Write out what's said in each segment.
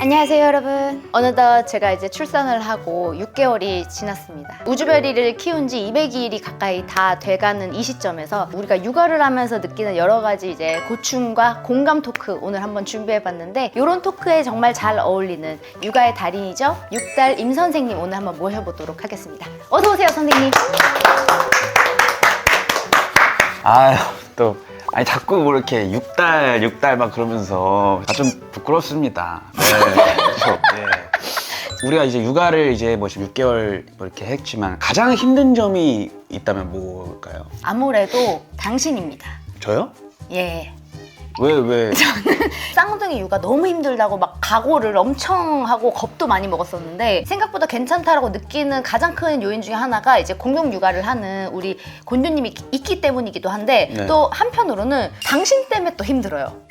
안녕하세요 여러분. 어느덧 제가 이제 출산을 하고 6개월이 지났습니다. 우주별이를 키운 지 200일이 가까이 다 돼가는 이 시점에서 우리가 육아를 하면서 느끼는 여러 가지 이제 고충과 공감 토크 오늘 한번 준비해봤는데 이런 토크에 정말 잘 어울리는 육아의 달인이죠. 6달 임 선생님 오늘 한번 모셔보도록 하겠습니다. 어서 오세요 선생님. 아유 또 아니 자꾸 뭐 이렇게 6달 6달 막 그러면서 아, 좀 부끄럽습니다. 네. 그렇죠. 네. 우리가 이제 육아를 이제 뭐 지금 6개월 뭐 이렇게 했지만 가장 힘든 점이 있다면 뭘까요? 아무래도 당신입니다 저요? 예 왜 왜? 쌍둥이 육아 너무 힘들다고 막 각오를 엄청 하고 겁도 많이 먹었었는데 생각보다 괜찮다라고 느끼는 가장 큰 요인 중에 하나가 이제 공동 육아를 하는 우리 곤주님이 있기 때문이기도 한데 네. 또 한편으로는 당신 때문에 또 힘들어요.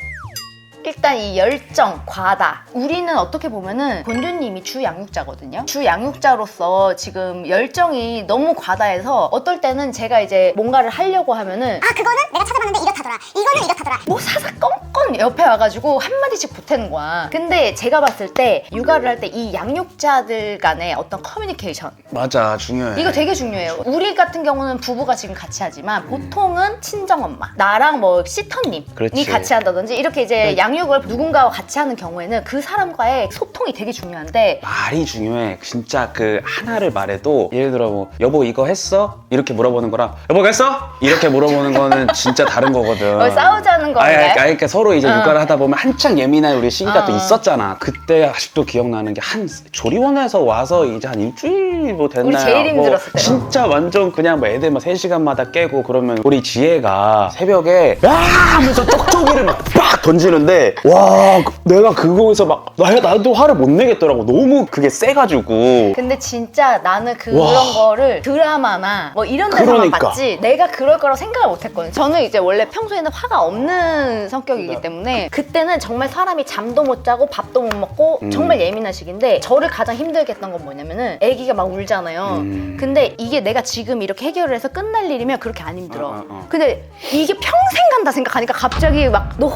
일단 이 열정, 과다. 우리는 어떻게 보면은 곤주님이 주 양육자거든요. 주 양육자로서 지금 열정이 너무 과다해서 어떨 때는 제가 이제 뭔가를 하려고 하면은 아 그거는 내가 찾아봤는데 이렇다더라 이거는 이렇다더라 뭐 사사건건 옆에 와가지고 한마디씩 보태는 거야. 근데 제가 봤을 때 육아를 할 때 이 양육자들 간의 어떤 커뮤니케이션 맞아 중요해. 이거 되게 중요해요. 우리 같은 경우는 부부가 지금 같이 하지만 보통은 친정엄마, 나랑 뭐 시터님이 그렇지. 같이 한다든지 이렇게 이제 양육을 누군가와 같이 하는 경우에는 그 사람과의 소통이 되게 중요한데 말이 중요해. 진짜 그 하나를 말해도 예를 들어 뭐 여보 이거 했어? 이렇게 물어보는 거랑 여보가 했어? 이렇게 물어보는 거는 진짜 다른 거거든. 어, 싸우자는 건가요? 아니, 아니, 그러니까 서로 이제 어. 육아를 하다 보면 한창 예민한 우리 시기가 또 어. 있었잖아. 그때 아직도 기억나는 게 한 조리원에서 와서 이제 한 일주일 뭐 됐나요? 우리 제일 뭐 힘들었을 때. 진짜 완전 그냥 뭐 애들 막 3시간마다 깨고 그러면 우리 지혜가 새벽에 야 하면서 쪽쪽이를 막 빡 던지는데 와 내가 그거에서 막 나, 나도 화를 못 내겠더라고. 너무 그게 세가지고 근데 진짜 나는 그런 와. 거를 드라마나 뭐 이런 데서만 그러니까. 봤지 내가 그럴 거라고 생각을 못 했거든. 저는 이제 원래 평소에는 화가 없는 성격이기 네. 때문에 그때는 정말 사람이 잠도 못 자고 밥도 못 먹고 음. 정말 예민한 시기인데 저를 가장 힘들게 했던 건 뭐냐면은 아기가 막 울잖아요. 음. 근데 이게 내가 지금 이렇게 해결을 해서 끝날 일이면 그렇게 안 힘들어. 어, 어, 어. 근데 이게 평생 간다 생각하니까 갑자기 막 너무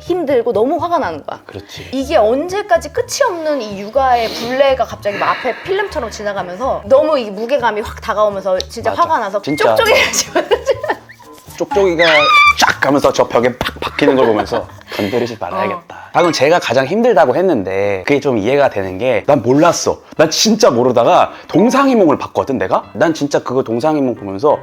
힘들고 너무 화가 나는 거야. 그렇지. 이게 언제까지 끝이 없는 이 육아의 굴레가 갑자기 막 앞에 필름처럼 지나가면서 너무 이 무게감이 확 다가오면서 진짜 맞아. 화가 나서 진짜. 쪽쪽이지고 쪽쪽이가 쫙 가면서 저 벽에 팍 박히는 걸 보면서 건드리지 말아야겠다. 방금 제가 가장 힘들다고 했는데 그게 좀 이해가 되는 게 난 몰랐어. 난 진짜 모르다가 동상이몽을 봤거든 내가. 난 진짜 그거 동상이몽 보면서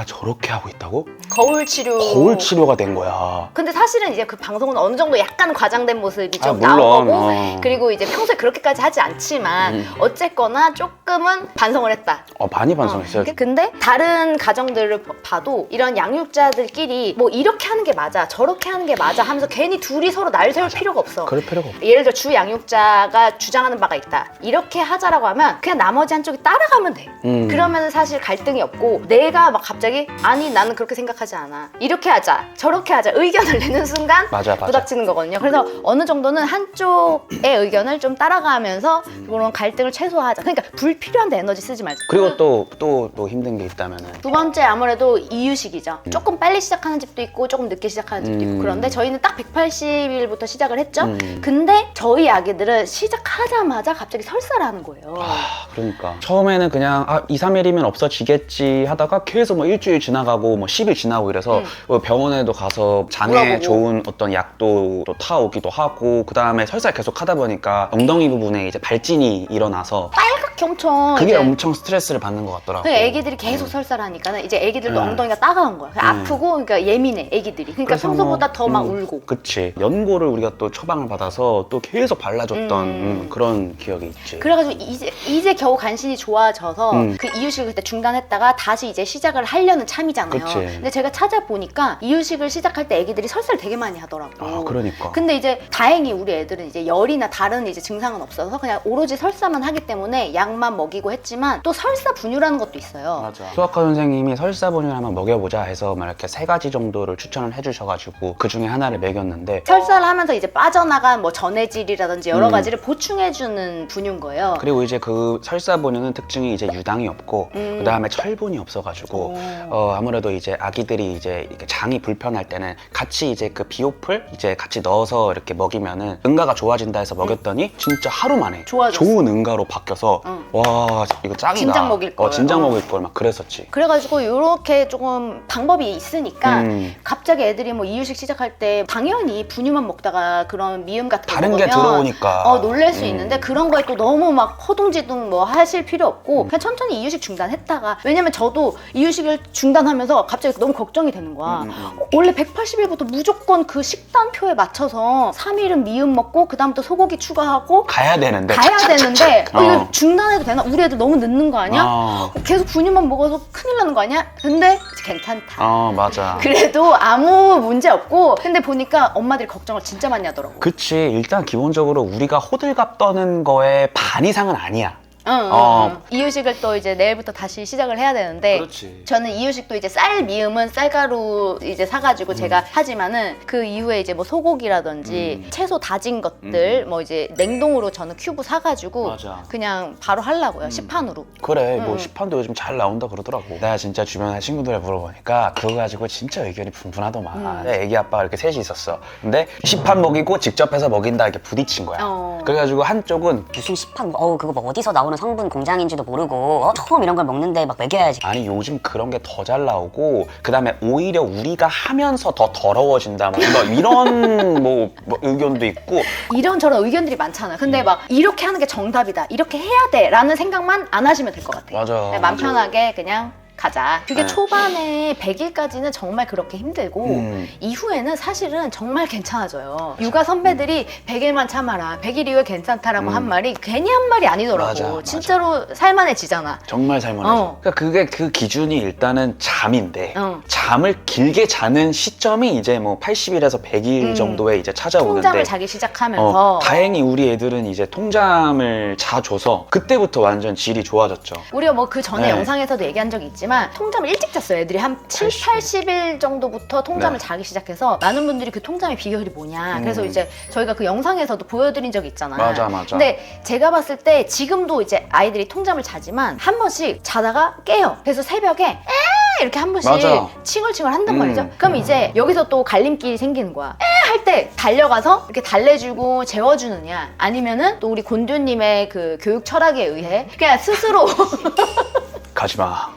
내가 저렇게 하고 있다고? 거울 치료 거울 치료가 된 거야. 근데 사실은 이제 그 방송은 어느 정도 약간 과장된 모습이 좀 아, 물론, 나온 거고 어. 그리고 이제 평소에 그렇게까지 하지 않지만 음. 어쨌거나 조금은 반성을 했다. 어 많이 반성했어요. 어, 근데 다른 가정들을 봐- 봐도 이런 양육자들끼리 뭐 이렇게 하는 게 맞아 저렇게 하는 게 맞아 하면서 괜히 둘이 서로 날 세울 필요가 없어 그럴 필요가 없어. 예를 들어 주 양육자가 주장하는 바가 있다 이렇게 하자라고 하면 그냥 나머지 한쪽이 따라가면 돼 음. 그러면 사실 갈등이 없고 내가 막 갑자기 아니 나는 그렇게 생각하지 않아 이렇게 하자 저렇게 하자 의견을 내는 순간 맞아, 맞아. 부닥치는 거거든요 그래서 어느 정도는 한쪽의 의견을 좀 따라가면서 그런 갈등을 최소화하자 그러니까 불필요한 데 에너지 쓰지 말자 그리고 또또또 힘든 게 있다면은 두 번째 아무래도 이유식이죠. 조금 빨리 시작하는 집도 있고 조금 늦게 시작하는 집도 있고 음. 그런데 저희는 딱 180일부터 시작을 했죠. 음. 근데 저희 아기들은 시작하자마자 갑자기 설사를 하는 거예요. 아, 그러니까. 처음에는 그냥, 아, 2, 3일이면 없어지겠지 하다가 계속 뭐 일 주일 지나가고 뭐 10일 지나고 이래서 음. 뭐 병원에도 가서 장에 물어보고. 좋은 어떤 약도 또 타오기도 하고, 그 다음에 설사 계속 하다 보니까 엉덩이 부분에 이제 발진이 일어나서 빨갛게 엄청 그게 이제 엄청 스트레스를 받는 것 같더라고. 그 애기들이 계속 설사를 하니까 는 이제 애기들도 음. 엉덩이가 따가운 거야. 그러니까 음. 아프고 그러니까 예민해 애기들이. 그러니까 그래서 평소보다 뭐, 더 막 음, 울고. 그치. 연고를 우리가 또 처방을 받아서 또 계속 발라줬던 음. 음, 그런 기억이 있지. 그래가지고 이제 이제 겨우 간신히 좋아져서 음. 그 이유식을 그때 중단했다가 다시 이제 시작을 하려 는 참이잖아요. 그치. 근데 제가 찾아보니까 이유식을 시작할 때 애기들이 설사를 되게 많이 하더라고. 아, 그러니까. 근데 이제 다행히 우리 애들은 이제 열이나 다른 이제 증상은 없어서 그냥 오로지 설사만 하기 때문에 약 약만 먹이고 했지만 또 설사 분유라는 것도 있어요. 맞아. 수학과 선생님이 설사분유를 한번 먹여보자 해서 막 이렇게 세 가지 정도를 추천을 해주셔가지고 그 중에 하나를 먹였는데 설사를 하면서 이제 빠져나간 뭐 전해질이라든지 여러 음. 가지를 보충해주는 분유인 거예요. 그리고 이제 그 설사분유는 특징이 이제 유당이 없고 음. 그 다음에 철분이 없어가지고 오. 어 아무래도 이제 아기들이 이제 이렇게 장이 불편할 때는 같이 이제 그 비오플 이제 같이 넣어서 이렇게 먹이면은 응가가 좋아진다 해서 먹였더니 진짜 하루 만에 좋아졌어. 좋은 응가로 바뀌어서 응. 와 이거 짱이다. 진작 먹일 걸. 어, 진작 어. 먹일 걸 막 그랬었지. 그래가지고 이렇게 조금 방법이 있으니까 음. 갑자기 애들이 뭐 이유식 시작할 때 당연히 분유만 먹다가 그런 미음 같은 거 다른 게 먹으면 들어오니까. 어 놀랄 수 음. 있는데 그런 거에 또 너무 막 허둥지둥 뭐 하실 필요 없고 그냥 천천히 이유식 중단했다가 왜냐면 저도 이유식을 중단하면서 갑자기 너무 걱정이 되는 거야 음, 음, 음. 어, 원래 180일부터 무조건 그 식단표에 맞춰서 3일은 미음 먹고 그 다음부터 소고기 추가하고 가야 되는데. 가야 되는데 어, 어. 이거 중단해도 되나? 우리 애들 너무 늦는 거 아니야? 어, 계속 분유만 먹어서 큰일 나는 거 아니야? 근데 괜찮다. 어 맞아. 그래도 아무 문제 없고 근데 보니까 엄마들이 걱정을 진짜 많이 하더라고. 그치 일단 기본적으로 우리가 호들갑 떠는 거에 반 이상은 아니야. 응, 응, 어. 응. 이유식을 또 이제 내일부터 다시 시작을 해야 되는데 그렇지. 저는 이유식도 이제 쌀 미음은 쌀가루 이제 음. 사가지고 제가 하지만은 그 이후에 이제 뭐 소고기라든지 음. 채소 다진 것들 뭐 이제 냉동으로 저는 큐브 사가지고 맞아. 그냥 바로 하려고요 음. 시판으로. 그래 뭐 응. 시판도 요즘 잘 나온다 그러더라고 내가 진짜 주변에 친구들에 물어보니까 그거 가지고 진짜 의견이 분분하더만 음. 내 애기 아빠가 이렇게 셋이 있었어 근데 시판 먹이고 직접 해서 먹인다 이렇게 부딪힌 거야 어. 그래가지고 한쪽은 무슨 시판 어우 그거 뭐 어디서 나오는 성분 공장인지도 모르고 어, 처음 이런 걸 먹는데 막 먹여야지 아니 요즘 그런 게 더 잘 나오고 그 다음에 오히려 우리가 하면서 더 더러워진다 뭐 이런- 이런 뭐, 뭐 의견도 있고 이런 저런 의견들이 많잖아요. 음. 근데 막 이렇게 하는 게 정답이다. 이렇게 해야 돼. 라는 생각만 안 하시면 될 것 같아요. 맞아, 그냥 맞아. 편하게 그냥 가자. 그게 네. 초반에 100일까지는 정말 그렇게 힘들고 음. 이후에는 사실은 정말 괜찮아져요. 육아 선배들이 100일만 참아라. 100일 이후에 괜찮다라고 음. 한 말이 괜히 한 말이 아니더라고. 맞아, 맞아. 진짜로 살만해지잖아. 정말 살만하죠 어. 그러니까 그게 그 기준이 일단은 잠인데 어. 잠을 길게 자는 시점이 이제 뭐 80일에서 100일 음. 정도에 이제 찾아오는데 통잠을 자기 시작하면서 어, 다행히 우리 애들은 이제 통잠을 자줘서 그때부터 완전 질이 좋아졌죠. 우리가 뭐 그 전에 네. 영상에서도 얘기한 적이 있지만 통잠을 일찍 잤어요. 애들이 한 7, 80. 80일 정도부터 통잠을 네. 자기 시작해서 많은 분들이 그 통잠의 비결이 뭐냐. 음. 그래서 이제 저희가 그 영상에서도 보여드린 적이 있잖아. 맞아, 맞아. 근데 제가 봤을 때 지금도 이제 아이들이 통잠을 자지만 한 번씩 자다가 깨요. 그래서 새벽에 에 이렇게 한 번씩 맞아. 칭얼칭얼 한단 음. 말이죠. 그럼 이제 여기서 또 갈림길이 생기는 거야. 에할때 달려가서 이렇게 달래주고 재워주느냐 아니면은 또 우리 곤두님의 그 교육 철학에 의해 그냥 스스로 가지 마.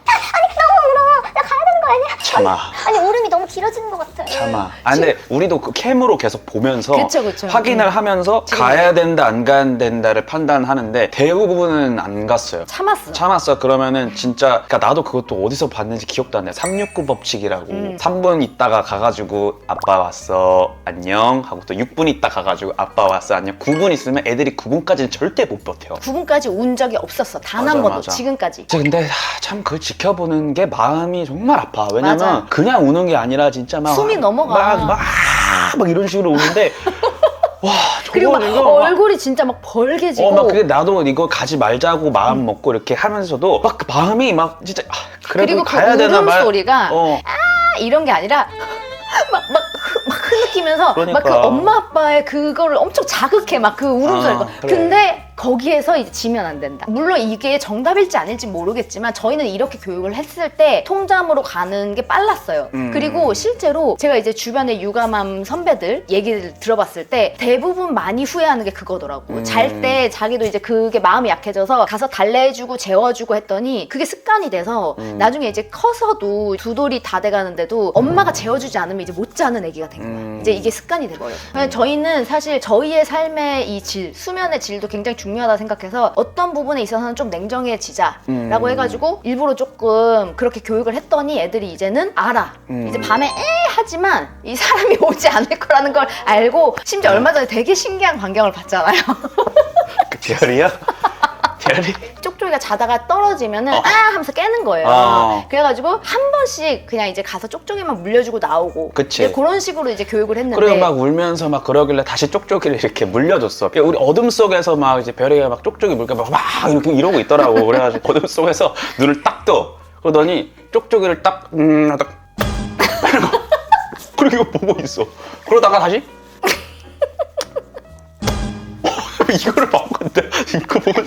거 아니야? 참아. 아니 울음이 너무 길어지는 것 같아. 참아. 아 근데 우리도 그 캠으로 계속 보면서 그쵸, 그쵸. 확인을 음. 하면서 지금 가야 된다 안 가야 된다를 판단하는데 대부분은 안 갔어요. 참았어. 참았어 그러면은 진짜 그러니까 나도 그것도 어디서 봤는지 기억도 안 나. 369 법칙이라고 음. 3분 있다가 가가지고 아빠 왔어 안녕 하고 또 6분 있다 가가지고 아빠 왔어 안녕 9분 있으면 애들이 9분까지는 절대 못 버텨. 9분까지 운 적이 없었어. 단 맞아, 한 번도 맞아. 지금까지. 근데 참그 지켜보는 게 마음이 정말 아파. 왜냐면 맞아. 그냥 우는 게 아니라 진짜 막 숨이 넘어가. 막, 막, 막 이런 식으로 우는데 와 그리고 막 저거 이거 막- 얼굴이 진짜 막 벌개지고. 어, 막 그게 나도 이거 가지 말자고 마음 먹고 이렇게 하면서도 막그 마음이 막 진짜 아, 그래도 그리고 그 가야 되나 말. 울음소리가 어, 아, 이런 게 아니라 막 막 막 흐느끼면서 그러니까. 막그 엄마 아빠의 그거를 엄청 자극해 막 그 울음소리가. 아, 그래. 근데 거기에서 이제 지면 안 된다. 물론 이게 정답일지 아닐지 모르겠지만 저희는 이렇게 교육을 했을 때 통잠으로 가는 게 빨랐어요. 음. 그리고 실제로 제가 이제 주변에 육아맘 선배들 얘기를 들어봤을 때 대부분 많이 후회하는 게 그거더라고. 음. 잘 때 자기도 이제 그게 마음이 약해져서 가서 달래주고 재워주고 했더니 그게 습관이 돼서 음. 나중에 이제 커서도 두 돌이 다 돼가는데도 엄마가 재워주지 않으면 이제 못 자는 애기가 된 거야. 음. 이제 이게 습관이 돼버려. 요 저희는 사실 저희의 삶의 이 질, 수면의 질도 굉장히 중요하다 생각해서 어떤 부분에 있어서는 좀 냉정해지자라고 음. 해가지고 일부러 조금 그렇게 교육을 했더니 애들이 이제는 알아. 음. 이제 밤에 에 하지만 이 사람이 오지 않을 거라는 걸 알고 심지어 얼마 전에 되게 신기한 광경을 봤잖아요. 그 별이야? 별이? 쪽쪽이가 자다가 떨어지면은 어. 아 하면서 깨는 거예요. 어. 그래가지고 한 번씩 그냥 이제 가서 쪽쪽이만 물려주고 나오고 그치. 이제 그런 식으로 이제 교육을 했는데 그리고 막 울면서 막 그러길래 다시 쪽쪽이를 이렇게 물려줬어. 그러니까 우리 어둠 속에서 막 이제 별이가 막 쪽쪽이 물까 막, 막 이렇게 이러고 있더라고. 그래가지고 어둠 속에서 눈을 딱 떠. 그러더니 쪽쪽이를 딱, 음, 하다 그리고 이거 보고 있어. 그러다가 다시 이거를 봤건데 이거 보고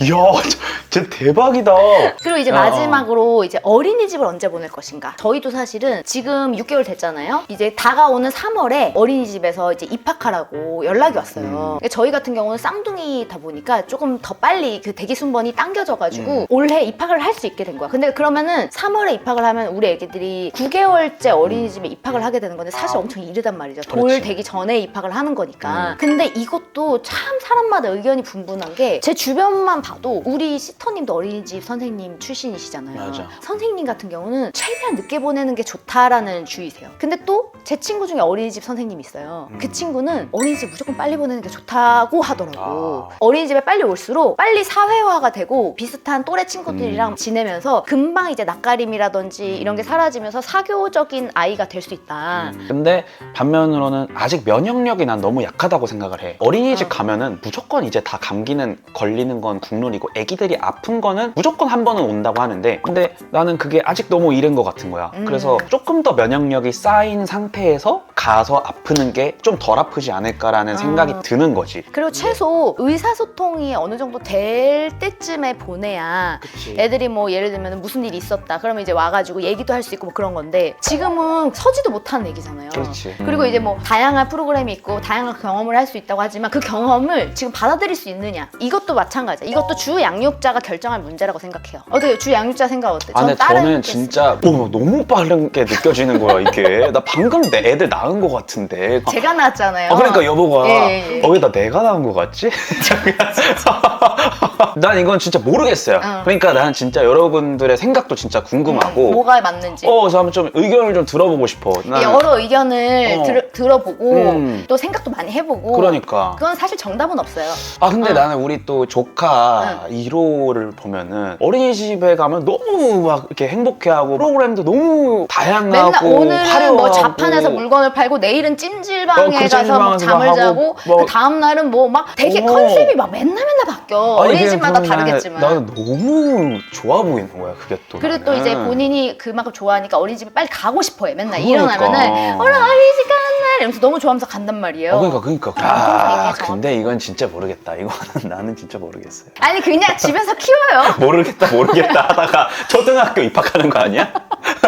이야 진짜 대박이다. 그리고 이제 어. 마지막으로 이제 어린이집을 언제 보낼 것인가. 저희도 사실은 지금 6개월 됐잖아요. 이제 다가오는 3월에 어린이집에서 이제 입학하라고 연락이 왔어요. 음. 그러니까 저희 같은 경우는 쌍둥이다 보니까 조금 더 빨리 그 대기 순번이 당겨져가지고 음. 올해 입학을 할 수 있게 된 거야. 근데 그러면은 3월에 입학을 하면 우리 애기들이 9개월째 어린이집에 입학을 하게 되는 건데 사실 엄청 이르단 말이죠. 돌 그렇지. 되기 전에 입학을 하는 거니까. 음. 근데 이것도 참 사람마다 의견이 분분한 게 제 주변만 봐도 우리 시터님도 어린이집 선생님 출신이시잖아요. 맞아. 선생님 같은 경우는 최대한 늦게 보내는 게 좋다라는 주의세요. 근데 또 제 친구 중에 어린이집 선생님이 있어요. 음. 그 친구는 어린이집 무조건 빨리 보내는 게 좋다고 하더라고. 아. 어린이집에 빨리 올수록 빨리 사회화가 되고 비슷한 또래 친구들이랑 음. 지내면서 금방 이제 낯가림이라든지 이런 게 사라지면서 사교적인 아이가 될 수 있다. 음. 근데 반면으로는 아직 면역력이 난 너무 약하다고 생각을 해. 어린이집 어. 가면은 무조건 이제 다 감기는 걸리는 건 국룰이고 애기들이 아픈 거는 무조건 한 번은 온다고 하는데 근데 나는 그게 아직 너무 이른 것 같은 거야. 음. 그래서 조금 더 면역력이 쌓인 상태에서 가서 아프는 게 좀 덜 아프지 않을까라는 아. 생각이 드는 거지. 그리고 최소 의사소통이 어느 정도 될 때쯤에 보내야 그치. 애들이 뭐 예를 들면 무슨 일이 있었다 그러면 이제 와가지고 얘기도 할 수 있고 뭐 그런 건데 지금은 서지도 못하는 얘기잖아요. 그렇지. 그리고 음. 이제 뭐 다양한 프로그램이 있고 다양한 경험을 할 수 있다고 하지만 그 경험을 지금 받아들일 수 있느냐 이것도 마찬가지야. 이것도 주 양육자가 결정할 문제라고 생각해요. 어떻게 주 양육자 생각 어때? 아, 근데 저는. 진짜 어, 너무 빠르게 느껴지는 거야 이게. 나 방금 내 애들 낳은 것 같은데. 제가 나왔잖아요. 아, 그러니까 여보가 예, 예, 예. 어, 왜 나 내가 나온 것 같지? 난 이건 진짜 모르겠어요. 어. 그러니까 난 진짜 여러분들의 생각도 진짜 궁금하고 뭐가 맞는지. 어, 그래서 한번 좀 의견을 좀 들어보고 싶어. 난 여러 의견을 어. 들, 들어보고 음. 또 생각도 많이 해보고 그러니까. 그건 사실 정답은 없어요. 아 근데 어. 나는 우리 또 조카 1호를 보면은 어린이집에 가면 너무 막 이렇게 행복해하고 프로그램도 너무 다양하고 맨날 오늘은 화려하고 뭐 자판에서 물건을 팔고 내일은 찜질방에 어, 그 가서 뭐 찜질방에서 잠을 막 자고 하고 뭐- 그 다음 날은 뭐 막 되게 어. 컨셉이 막 맨날 맨날 바뀌어 아니, 어린이집 마다 그냥 다르겠지만. 나는 너무 좋아 보이는 거야 그게 또 그리고 또 나는. 이제 본인이 그만큼 좋아하니까 어린이집에 빨리 가고 싶어해 맨날 그러니까. 일어나면은 얼른 어린이집 가는 날 이러면서 너무 좋아하면서 간단 말이에요. 어, 그러니까 그러니까. 아, 아 근데 이건 진짜 모르겠다. 이거는 나는 진짜 모르겠어요. 아니 그냥 집에서 키워요. 모르겠다 모르겠다 하다가 초등학교 입학하는 거 아니야?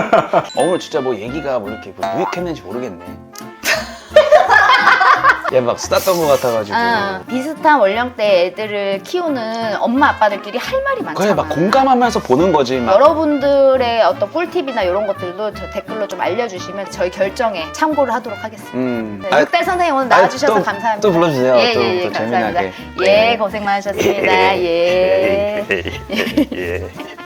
오늘 진짜 뭐 얘기가 뭐 이렇게 뭐 유익했는지 모르겠네 얘막 수다 떤거 같아가지고 아, 비슷한 연령대 애들을 키우는 엄마 아빠들끼리 할 말이 많잖아 그래 막 공감하면서 보는 거지 막 여러분들의 어떤 꿀팁이나 이런 것들도 저 댓글로 좀 알려주시면 저희 결정에 참고를 하도록 하겠습니다. 음. 네, 아, 육달 선생님 오늘 아, 나와주셔서 또- 감사합니다. 또 불러주세요. 예, 또- 예, 예, 또 감사합니다. 재미나게. 예, 네. 고생 많으셨습니다. 예. 예. 예.